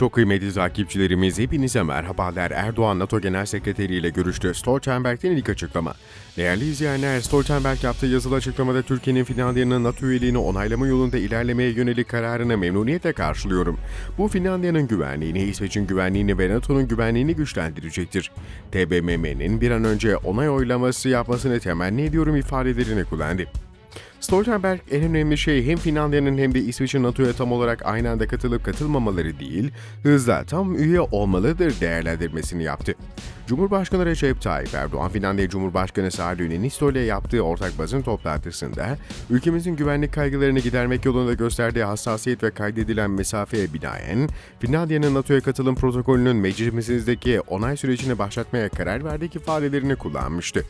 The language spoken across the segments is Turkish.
Çok kıymetli takipçilerimiz hepinize merhabalar. Erdoğan NATO Genel Sekreteri ile görüştü. Stoltenberg'den ilk açıklama. Değerli izleyenler, Stoltenberg yaptığı yazılı açıklamada Türkiye'nin Finlandiya'nın NATO üyeliğini onaylama yolunda ilerlemeye yönelik kararını memnuniyetle karşılıyorum. Bu Finlandiya'nın güvenliğini, İsveç'in güvenliğini ve NATO'nun güvenliğini güçlendirecektir. TBMM'nin bir an önce onay oylaması yapmasını temenni ediyorum ifadelerini kullandı. Stoltenberg en önemli şey hem Finlandiya'nın hem de İsveç'in NATO'ya tam olarak aynı anda katılıp katılmamaları değil, hızla tam üye olmalıdır değerlendirmesini yaptı. Cumhurbaşkanı Recep Tayyip Erdoğan, Finlandiya Cumhurbaşkanı Sauli Niinisto ile yaptığı ortak basın toplantısında, ülkemizin güvenlik kaygılarını gidermek yolunda gösterdiği hassasiyet ve kaydedilen mesafeye binaen, Finlandiya'nın NATO'ya katılım protokolünün meclisimizdeki onay sürecini başlatmaya karar verdik ifadelerini kullanmıştı.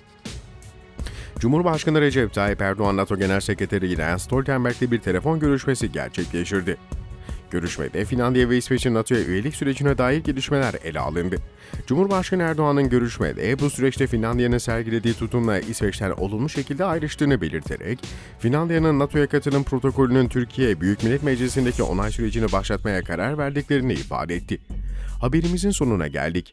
Cumhurbaşkanı Recep Tayyip Erdoğan NATO Genel Sekreteri Jens Stoltenberg'le bir telefon görüşmesi gerçekleştirdi. Görüşmede Finlandiya ve İsveç'in NATO'ya üyelik sürecine dair gelişmeler ele alındı. Cumhurbaşkanı Erdoğan'ın görüşmede bu süreçte Finlandiya'nın sergilediği tutumla İsveç'ten olumlu şekilde ayrıştığını belirterek, Finlandiya'nın NATO'ya katılım protokolünün Türkiye Büyük Millet Meclisi'ndeki onay sürecini başlatmaya karar verdiklerini ifade etti. Haberimizin sonuna geldik.